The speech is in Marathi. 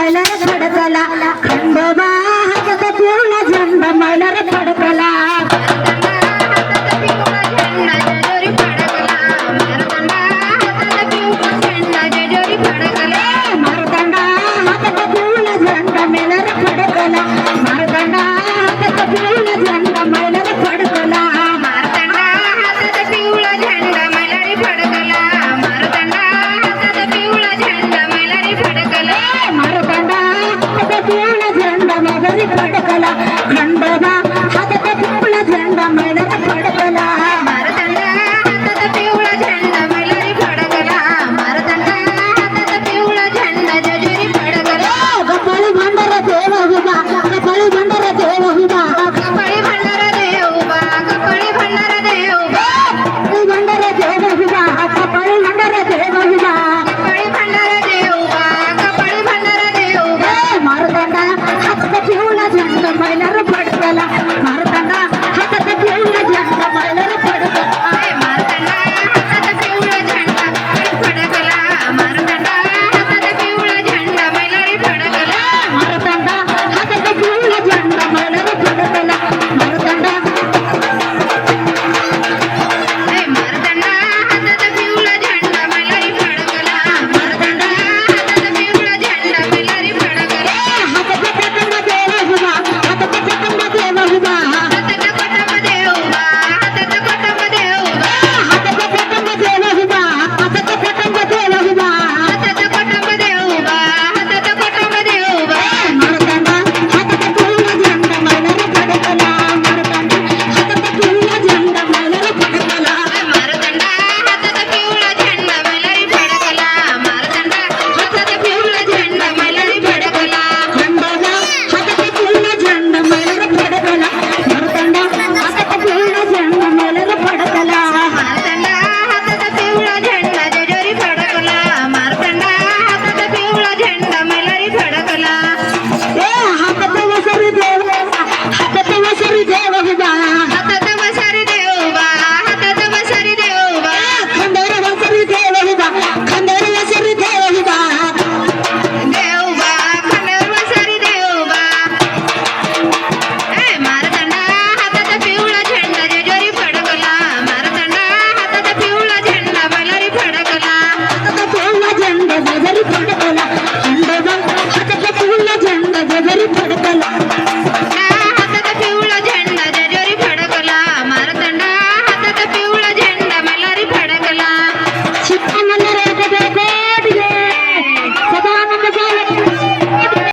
मला घडतला खंडोबा. கண்பட पहिल्यावर पटवला